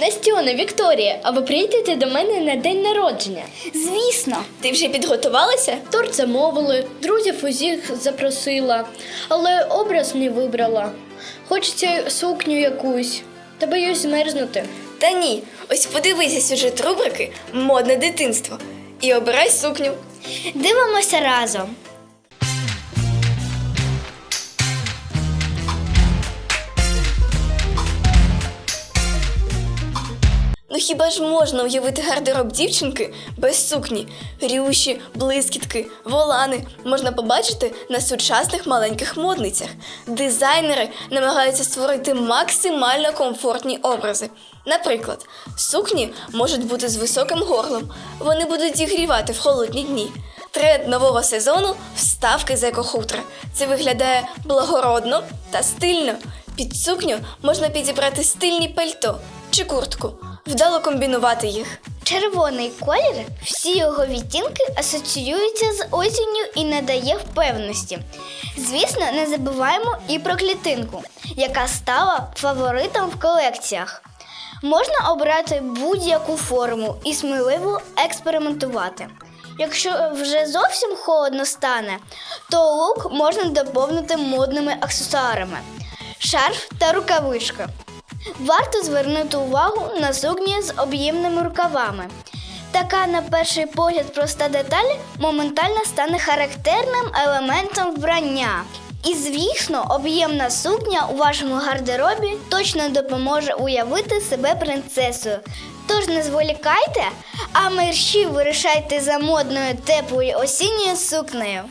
Настюна, Вікторія, а ви прийдете до мене на день народження? Звісно, Ти вже підготувалася? Торт замовили, друзів усіх запросила, але образ не вибрала. Хочеться сукню якусь, та боюсь змерзнути. Та ні. Ось подивися сюжет рубрики Модне дитинство і обирай сукню. дивимося разом. Ну хіба ж можна уявити гардероб дівчинки без сукні? Рюші, блискітки, волани можна побачити на сучасних маленьких модницях. Дизайнери намагаються створити максимально комфортні образи. Наприклад, сукні можуть бути з високим горлом. Вони будуть зігрівати в холодні дні. Тренд нового сезону вставки з екохутра. Це виглядає благородно та стильно. Під сукню можна підібрати стильні пальто чи куртку, вдало комбінувати їх. Червоний колір, всі його відтінки асоціюються з осінню і надає впевненості. Звісно, не забуваємо і про клітинку, яка стала фаворитом в колекціях. Можна обрати будь-яку форму і сміливо експериментувати. Якщо вже зовсім холодно стане, то лук можна доповнити модними аксесуарами, шарф та рукавичка. Варто звернути увагу на сукні з об'ємними рукавами. Така, на перший погляд, проста деталь моментально стане характерним елементом вбрання. І, звісно, об'ємна сукня у вашому гардеробі точно допоможе уявити себе принцесою. Тож не зволікайте, а мерщі вирішайте за модною теплою осінньою сукнею.